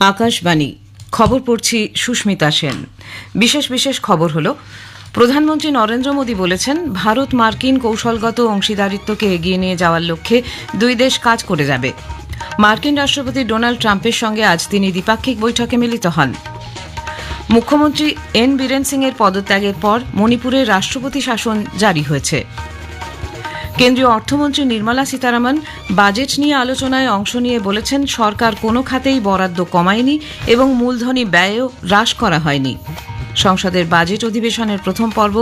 আকাশবাণী। খবর পড়ছি সুস্মিতা সেন। বিশেষ বিশেষ খবর হলো, প্রধানমন্ত্রী নরেন্দ্র মোদী বলেছেন, ভারত মার্কিন কৌশলগত অংশীদারিত্বকে এগিয়ে নিয়ে যাওয়ার লক্ষ্যে দুই দেশ কাজ করে যাবে। মার্কিন রাষ্ট্রপতি ডোনাল্ড ট্রাম্পের সঙ্গে আজ তিনি দ্বিপাক্ষিক বৈঠকে মিলিত হন। মুখ্যমন্ত্রী এন বীরেন সিং এর পদত্যাগের পর মণিপুরে রাষ্ট্রপতি শাসন জারি হয়েছে। কেন্দ্রীয় অর্থমন্ত্রী নির্মলা সীতারামন বাজেট নিয়ে আলোচনায় অংশ নিয়ে বলেছেন, সরকার কোনো খাতেই বরাদ্দ কমায়নি এবং মূলধনী ব্যয়ও হ্রাস করা হয়নি। সংসদের বাজেট অধিবেশনের প্রথম পর্ব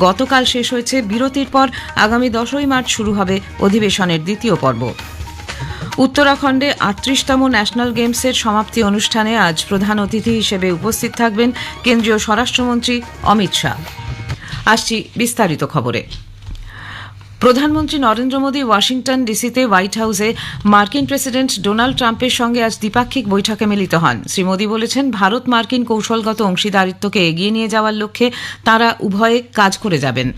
গতকাল শেষ হয়েছে। বিরতির পর আগামী দশই মার্চ শুরু হবে অধিবেশনের দ্বিতীয় পর্ব। উত্তরাখণ্ডে আটত্রিশতম ন্যাশনাল গেমসের সমাপ্তি অনুষ্ঠানে আজ প্রধান অতিথি হিসেবে উপস্থিত থাকবেন কেন্দ্রীয় স্বরাষ্ট্রমন্ত্রী অমিত শাহ। আসছি বিস্তারিত খবরে। প্রধানমন্ত্রী নরেন্দ্র মোদী ওয়াশিংটন ডিসিতে হোয়াইট হাউসে মার্কিন প্রেসিডেন্ট ডোনাল্ড ট্রাম্পের সঙ্গে আজ দ্বিপাক্ষিক বৈঠকে মিলিত হন। শ্রী মোদী বলেছেন, ভারত মার্কিন কৌশলগত অংশীদারিত্বকে এগিয়ে নিয়ে যাওয়ার লক্ষ্যে তারা উভয়ে কাজ করে যাবেন।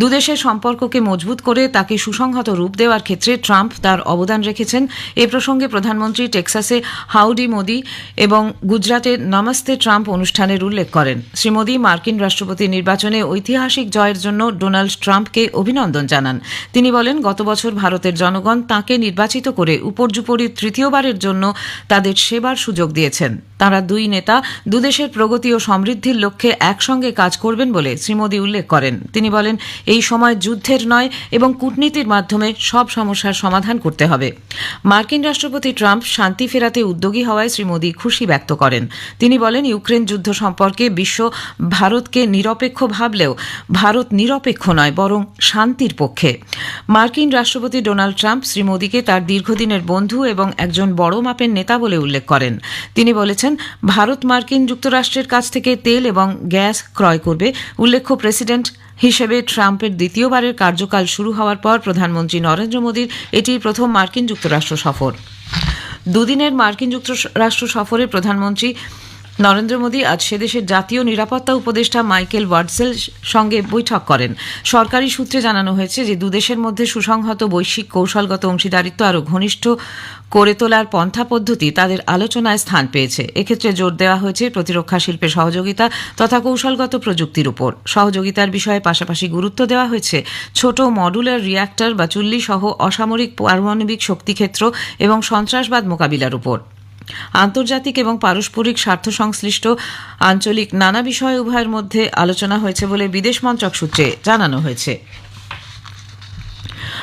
দুদেশের সম্পর্ককে মজবুত করে তাকে সুসংহত রূপ দেওয়ার ক্ষেত্রে ট্রাম্প তার অবদান রেখেছেন। এ প্রসঙ্গে প্রধানমন্ত্রী টেক্সাসে হাউডি মোদি এবং গুজরাটে নমস্তে ট্রাম্প অনুষ্ঠানের উল্লেখ করেন। শ্রী মোদী মার্কিন রাষ্ট্রপতি নির্বাচনে ঐতিহাসিক জয়ের জন্য ডোনাল্ড ট্রাম্পকে অভিনন্দন জানান। তিনি বলেন, গত বছর ভারতের জনগণ তাকে নির্বাচিত করে উপর্যুপরি তৃতীয়বারের জন্য তাদের সেবার সুযোগ দিয়েছেন। তারা দুই নেতা দুদেশের প্রগতি ও সমৃদ্ধির লক্ষ্যে একসঙ্গে কাজ করবেন বলে শ্রী মোদী উল্লেখ করেন। তিনি বলেন, এই সময় যুদ্ধের নয় এবং কূটনীতির মাধ্যমে সব সমস্যার সমাধান করতে হবে। মার্কিন রাষ্ট্রপতি ট্রাম্প শান্তি ফেরাতে উদ্যোগী হওয়ায় শ্রী মোদী খুশি ব্যক্ত করেন। তিনি বলেন, ইউক্রেন যুদ্ধ সম্পর্কে বিশ্ব ভারতকে নিরপেক্ষ ভাবলেও ভারত নিরপেক্ষ নয়, বরং শান্তির পক্ষে। মার্কিন রাষ্ট্রপতি ডোনাল্ড ট্রাম্প শ্রী মোদীকে তার দীর্ঘদিনের বন্ধু এবং একজন বড় মাপের নেতা বলে উল্লেখ করেন। তিনি বলেছেন, ভারত মার্কিন যুক্তরাষ্ট্রের কাছ থেকে তেল এবং গ্যাস ক্রয় করবে। উল্লেখ্য, প্রেসিডেন্ট হিসেবে ট্রাম্পের দ্বিতীয়বারের কার্যকাল শুরু হওয়ার পর প্রধানমন্ত্রী নরেন্দ্র মোদীর এটি প্রথম মার্কিন যুক্তরাষ্ট্র সফর। দুদিনের মার্কিন যুক্তরাষ্ট্র সফরে প্রধানমন্ত্রী নরেন্দ্র মোদী আজ সেদেশের জাতীয় নিরাপত্তা উপদেষ্টা মাইকেল ওয়ার্ডসেল সঙ্গে বৈঠক করেন। সরকারি সূত্রে জানানো হয়েছে যে, দুদেশের মধ্যে সুসংহত বৈশ্বিক কৌশলগত অংশীদারিত্ব আরও ঘনিষ্ঠ করে তোলার পন্থা পদ্ধতি তাদের আলোচনায় স্থান পেয়েছে। এক্ষেত্রে জোর দেওয়া হয়েছে প্রতিরক্ষা শিল্পে সহযোগিতা তথা কৌশলগত প্রযুক্তির উপর। সহযোগিতার বিষয়ে পাশাপাশি গুরুত্ব দেওয়া হয়েছে ছোট মডুলার রিয়্যাক্টর বা চুল্লি সহ অসামরিক পারমাণবিক শক্তিক্ষেত্র এবং সন্ত্রাসবাদ মোকাবিলার উপর। আন্তর্জাতিক এবং পারস্পরিক স্বার্থ সংশ্লিষ্ট আঞ্চলিক নানা বিষয় উভয়ের মধ্যে আলোচনা হয়েছে বলে বিদেশ মন্ত্রক সূত্রে জানানো হয়েছে।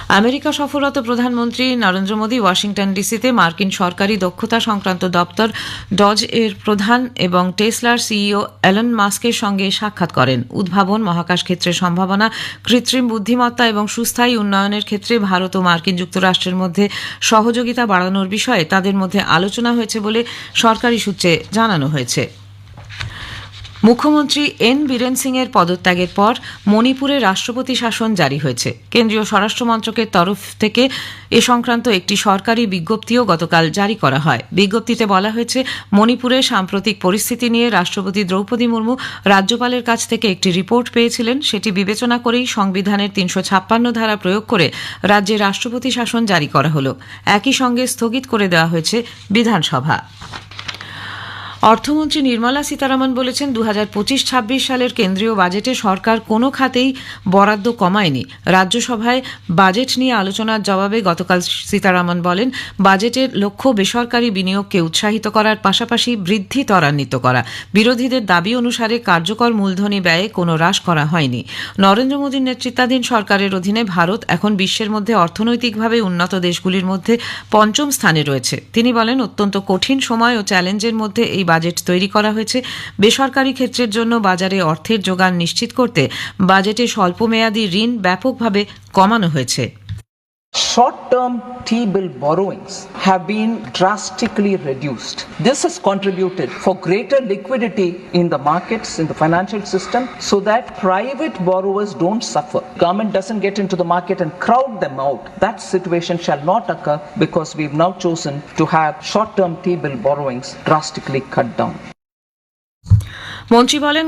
আমেরিকা সফররত প্রধানমন্ত্রী নরেন্দ্র মোদী ওয়াশিংটন ডিসিতে মার্কিন সরকারি দক্ষতা সংক্রান্ত দপ্তর ডজ এর প্রধান এবং টেসলার সিইও অ্যালন মাস্কের সঙ্গে সাক্ষাৎ করেন। উদ্ভাবন, মহাকাশ ক্ষেত্রের সম্ভাবনা, কৃত্রিম বুদ্ধিমত্তা এবং সুস্থায়ী উন্নয়নের ক্ষেত্রে ভারত ও মার্কিন যুক্তরাষ্ট্রের মধ্যে সহযোগিতা বাড়ানোর বিষয়ে তাদের মধ্যে আলোচনা হয়েছে বলে সরকারি সূত্রে জানানো হয়েছে। মুখ্যমন্ত্রী এন বীরেন সিং এর পদত্যাগের পর মণিপুরে রাষ্ট্রপতি শাসন জারি হয়েছে। কেন্দ্রীয় স্বরাষ্ট্র মন্ত্রকের তরফ থেকে এ সংক্রান্ত একটি সরকারি বিজ্ঞপ্তিও গতকাল জারি করা হয়। বিজ্ঞপ্তিতে বলা হয়েছে মণিপুরের সাম্প্রতিক পরিস্থিতি নিয়ে রাষ্ট্রপতি দ্রৌপদী মুর্মু রাজ্যপালের কাছ থেকে একটি রিপোর্ট পেয়েছিলেন। সেটি বিবেচনা করেই সংবিধানের তিনশো ছাপ্পান্ন ধারা প্রয়োগ করে রাজ্যে রাষ্ট্রপতি শাসন জারি করা হল। একই সঙ্গে স্থগিত করে দেওয়া হয়েছে বিধানসভা। অর্থমন্ত্রী নির্মলা সীতারামন বলেছেন দু হাজার পঁচিশ ছাব্বিশ সালের কেন্দ্রীয় বাজেটে সরকার কোনো খাতেই বরাদ্দ কমায়নি। রাজ্যসভায় বাজেট নিয়ে আলোচনার জবাবে গতকাল সীতারামন বলেন, বাজেটের লক্ষ্য বেসরকারি বিনিয়োগকে উৎসাহিত করার পাশাপাশি বৃদ্ধি ত্বরান্বিত করা। বিরোধীদের দাবি অনুসারে কার্যকর মূলধনী ব্যয়ে কোনো হ্রাস করা হয়নি। নরেন্দ্র মোদীর নেতৃত্বাধীন সরকারের অধীনে ভারত এখন বিশ্বের মধ্যে অর্থনৈতিকভাবে উন্নত দেশগুলির মধ্যে পঞ্চম স্থানে রয়েছে। তিনি বলেন, অত্যন্ত কঠিন সময় ও চ্যালেঞ্জের মধ্যে এই বাজেট তৈরি করা হয়েছে। বেসরকারি ক্ষেত্রের জন্য বাজারে অর্থের যোগান নিশ্চিত করতে বাজেটে স্বল্পমেয়াদী ঋণ ব্যাপকভাবে কমানো হয়েছে। Short term T bill borrowings have been drastically reduced. This has contributed for greater liquidity in the markets, in the financial system, so that private borrowers don't suffer. Government doesn't get into the market and crowd them out. That situation shall not occur because we've now chosen to have short term T bill borrowings drastically cut down. মন্ত্রী বলেন,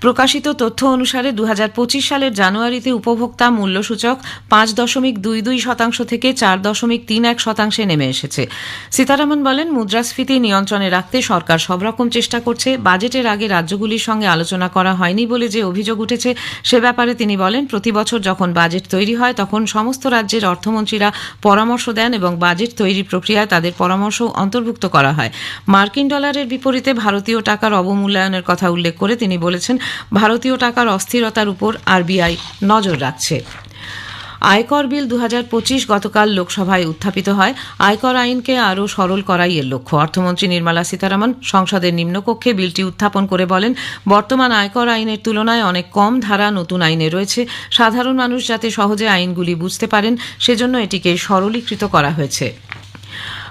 প্রকাশিত তথ্য অনুসারে দু হাজার পঁচিশ সালের জানুয়ারিতে উপভোক্তা মূল্যসূচক পাঁচ দশমিক দুই দুই শতাংশ থেকে চার দশমিক তিন এক শতাংশে নেমে এসেছে। সীতারামন বলেন, মুদ্রাস্ফীতি নিয়ন্ত্রণে রাখতে সরকার সব রকম চেষ্টা করছে। বাজেটের আগে রাজ্যগুলির সঙ্গে আলোচনা করা হয়নি বলে যে অভিযোগ উঠেছে, সে ব্যাপারে তিনি বলেন, প্রতি বছর যখন বাজেট তৈরি হয়, তখন সমস্ত রাজ্যের অর্থমন্ত্রীরা পরামর্শ দেন এবং বাজেট তৈরির প্রক্রিয়ায় তাদের পরামর্শ অন্তর্ভুক্ত করা হয়। মার্কিন ডলারের বিপরীতে ভারতীয় টাকার অবমূল্যায়নের কথা উল্লেখ করে তিনি বলেছেন, ভারতীয় টাকার অস্থিরতার উপর আরবিআই নজর রাখছে। আয়কর বিল দু হাজার পঁচিশ গতকাল লোকসভায় উত্থাপিত হয়। আয়কর আইনকে আরও সরল করাই এর লক্ষ্য। অর্থমন্ত্রী নির্মলা সীতারামন সংসদের নিম্নকক্ষে বিলটি উত্থাপন করে বলেন, বর্তমান আয়কর আইনের তুলনায় অনেক কম ধারা নতুন আইনে রয়েছে। সাধারণ মানুষ যাতে সহজে আইনগুলি বুঝতে পারেন, সেজন্য এটিকে সরলীকৃত করা হয়েছে।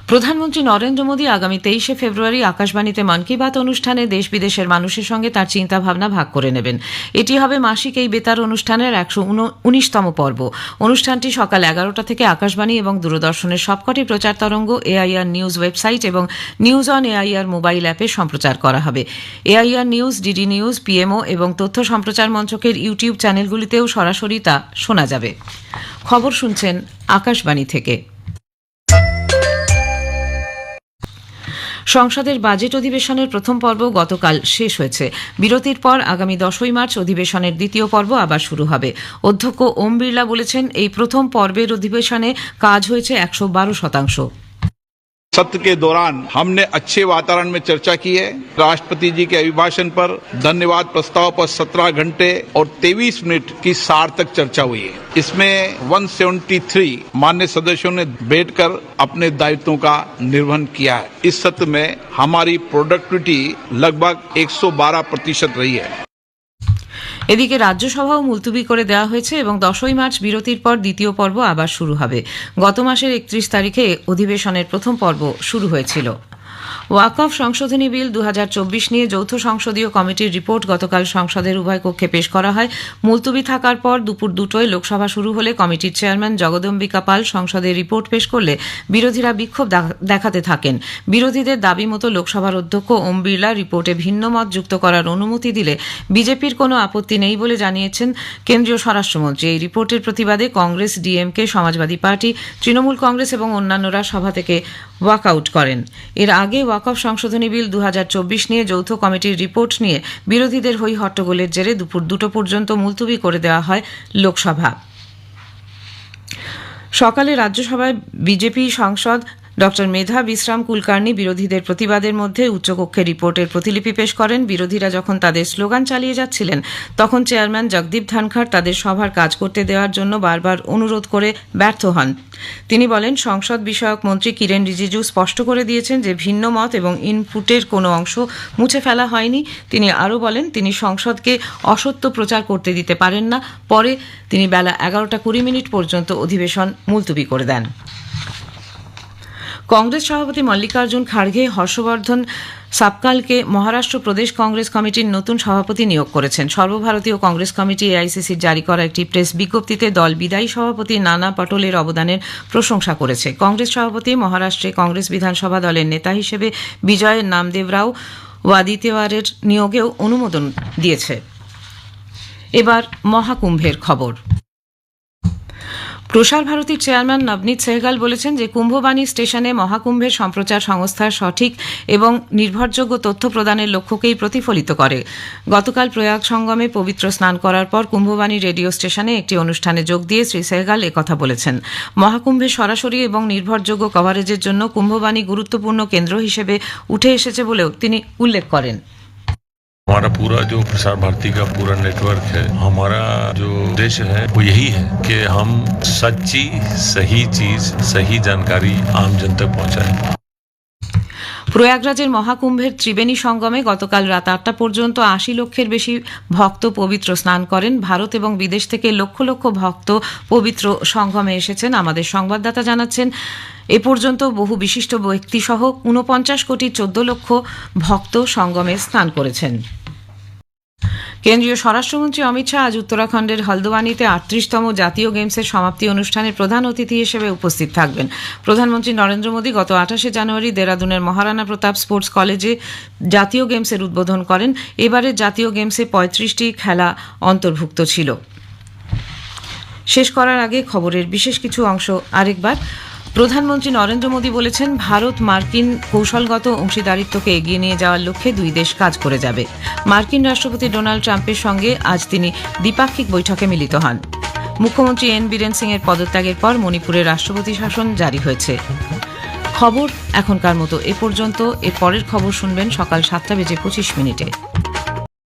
প্রধানমন্ত্রী নরেন্দ্র মোদী আগামী তেইশে ফেব্রুয়ারি আকাশবাণীতে মন কি বাত অনুষ্ঠানে দেশ বিদেশের মানুষের সঙ্গে তার চিন্তাভাবনা ভাগ করে নেবেন। এটি হবে মাসিক এই বেতার অনুষ্ঠানের একশো উনিশতম পর্ব। অনুষ্ঠানটি সকাল এগারোটা থেকে আকাশবাণী এবং দূরদর্শনের সবকটি প্রচার তরঙ্গ, এআইআর নিউজ ওয়েবসাইট এবং নিউজ অন এআইআর মোবাইল অ্যাপে সম্প্রচার করা হবে। AIR news, DD news, PMO এবং তথ্য সম্প্রচার মঞ্চকের ইউটিউব চ্যানেলগুলিতেও সরাসরি তা শোনা যাবে। খবর শুনছেন আকাশবাণী থেকে। সংসদের বাজেট অধিবেশনের প্রথম পর্ব গতকাল শেষ হয়েছে। বিরতির পর আগামী দশই মার্চ অধিবেশনের দ্বিতীয় পর্ব আবার শুরু হবে। অধ্যক্ষ ওম বিড়লা বলেছেন, এই প্রথম পর্বের অধিবেশনে কাজ হয়েছে একশো বারো শতাংশ। सत्र के दौरान हमने अच्छे वातावरण में चर्चा की है। राष्ट्रपति जी के अभिभाषण पर धन्यवाद प्रस्ताव पर 17 घंटे और 23 मिनट की सार्थक चर्चा हुई है। इसमें 173 मान्य सदस्यों ने बैठकर अपने दायित्वों का निर्वहन किया है। इस सत्र में हमारी प्रोडक्टिविटी लगभग 112 प्रतिशत रही है। এদিকে রাজ্যসভাও মুলতুবি করে দেওয়া হয়েছে এবং দশই মার্চ বিরতির পর দ্বিতীয় পর্ব আবার শুরু হবে। গত মাসের একত্রিশ তারিখে অধিবেশনের প্রথম পর্ব শুরু হয়েছিল। ওয়াকফ সংশোধনী বিল দু হাজার চব্বিশ নিয়ে যৌথ সংসদীয় কমিটির রিপোর্ট গতকাল সংসদের উভয় কক্ষে পেশ করা হয়। মুলতুবি থাকার পর দুপুর দুটোয় লোকসভা শুরু হলে কমিটির চেয়ারম্যান জগদম্বিকা পাল সংসদে রিপোর্ট পেশ করলে বিরোধীরা বিক্ষোভ দেখাতে থাকেন। বিরোধীদের দাবি মতো লোকসভার অধ্যক্ষ ওম বিড়লা রিপোর্টে ভিন্ন মত যুক্ত করার অনুমতি দিলে বিজেপির কোনো আপত্তি নেই বলে জানিয়েছেন কেন্দ্রীয় স্বরাষ্ট্রমন্ত্রী। এই রিপোর্টের প্রতিবাদে Congress, DMK, Samajwadi party, Trinamool Congress এবং অন্যান্যরা সভা থেকে ওয়াকআউট করেন। এর আগে ওয়াকফ সংশোধনী বিল দু হাজার চব্বিশ নিয়ে যৌথ কমিটির রিপোর্ট নিয়ে বিরোধীদের হই হট্টগোলের জেরে দুপুর দুটো পর্যন্ত মুলতুবি করে দেওয়া হয় লোকসভা। সকালে রাজ্যসভায় বিজেপি সাংসদ ডক্টর মেধা বিশ্রাম কুলকার্নি বিরোধীদের প্রতিবাদের মধ্যে উচ্চকক্ষে রিপোর্টের প্রতিলিপি পেশ করেন। বিরোধীরা যখন তাদের স্লোগান চালিয়ে যাচ্ছিলেন, তখন চেয়ারম্যান জগদীপ ধনখড় তাদের সভার কাজ করতে দেওয়ার জন্য বারবার অনুরোধ করে ব্যর্থ হন। তিনি বলেন, সংসদ বিষয়ক মন্ত্রী কিরেন রিজিজু স্পষ্ট করে দিয়েছেন যে ভিন্ন মত এবং ইনপুটের কোনো অংশ মুছে ফেলা হয়নি। তিনি আরও বলেন, তিনি সংসদকে অসত্য প্রচার করতে দিতে পারেন না। পরে তিনি বেলা এগারোটা কুড়ি মিনিট পর্যন্ত অধিবেশন মুলতুবি করে দেন। কংগ্রেস সভাপতি মল্লিকার্জুন খাড়গে হর্ষবর্ধন সাবকালকে মহারাষ্ট্র প্রদেশ কংগ্রেস কমিটির নতুন সভাপতি নিয়োগ করেছেন। সর্বভারতীয় কংগ্রেস কমিটি এআইসিসির জারি করা একটি প্রেস বিজ্ঞপ্তিতে দল বিদায়ী সভাপতি নানা পটোলের অবদানের প্রশংসা করেছে। কংগ্রেস সভাপতি, মহারাষ্ট্রে কংগ্রেস বিধানসভা দলের নেতা হিসেবে বিজয় নামদেব রাও ওয়াদিতেওয়ারের নিয়োগেও অনুমোদন দিয়েছে। এবার মহাকুম্ভের খবর। প্রসার ভারতীর চেয়ারম্যান নবনীত সেহগাল বলেছেন যে কুম্ভবাণী স্টেশনে মহাকুম্ভের সম্প্রচার সংস্থার সঠিক এবং নির্ভরযোগ্য তথ্য প্রদানের লক্ষ্যকেই প্রতিফলিত করে। গতকাল প্রয়াগ সঙ্গমে পবিত্র স্নান করার পর কুম্ভবাণী রেডিও স্টেশনে একটি অনুষ্ঠানে যোগ দিয়ে শ্রী সেহগাল একথা বলেছেন। মহাকুম্ভের সরাসরি এবং নির্ভরযোগ্য কভারেজের জন্য কুম্ভবাণী গুরুত্বপূর্ণ কেন্দ্র হিসেবে উঠে এসেছে বলেও তিনি উল্লেখ করেন। हमारा पूरा जो प्रसार भारती का पूरा नेटवर्क है, हमारा जो उद्देश्य है, वो यही है कि हम सच्ची, सही चीज़, सही जानकारी आम जन तक पहुंचाएँ। প্রয়াগরাজের মহাকুম্ভের ত্রিবেণী সঙ্গমে গতকাল রাত আটটা পর্যন্ত আশি লক্ষের বেশি ভক্ত পবিত্র স্নান করেন। ভারত এবং বিদেশ থেকে লক্ষ লক্ষ ভক্ত পবিত্র সঙ্গমে এসেছেন। আমাদের সংবাদদাতা জানাচ্ছেন, এ পর্যন্ত বহু বিশিষ্ট ব্যক্তিসহ ঊনপঞ্চাশ কোটি চোদ্দ লক্ষ ভক্ত সঙ্গমে স্নান করেছেন। কেন্দ্রীয় স্বরাষ্ট্রমন্ত্রী অমিত শাহ আজ উত্তরাখণ্ডের হলদোয়ানিতে আটত্রিশতম জাতীয় গেমসের সমাপ্তি অনুষ্ঠানে প্রধান অতিথি হিসেবে উপস্থিত থাকবেন। প্রধানমন্ত্রী নরেন্দ্র মোদী গত আঠাশে জানুয়ারি দেরাদুনের মহারানা প্রতাপ স্পোর্টস কলেজে জাতীয় গেমসের উদ্বোধন করেন। এবারের জাতীয় গেমসে পঁয়ত্রিশটি খেলা অন্তর্ভুক্ত ছিল। শেষ করার আগে খবরের বিশেষ কিছু অংশ আরেকবার। প্রধানমন্ত্রী নরেন্দ্র মোদী বলেছেন, ভারত মার্কিন কৌশলগত অংশীদারিত্বকে এগিয়ে নিয়ে যাওয়ার লক্ষ্যে দুই দেশ কাজ করে যাবে। মার্কিন রাষ্ট্রপতি ডোনাল্ড ট্রাম্পের সঙ্গে আজ তিনি দ্বিপাক্ষিক বৈঠকে মিলিত হন। মুখ্যমন্ত্রী এন বীরেন সিং এর পদত্যাগের পর মণিপুরে রাষ্ট্রপতি শাসন জারি হয়েছে। খবর এখনকার মতো এ পর্যন্ত। এর পরের খবর শুনবেন সকাল সাতটা বেজে পঁচিশ মিনিটে।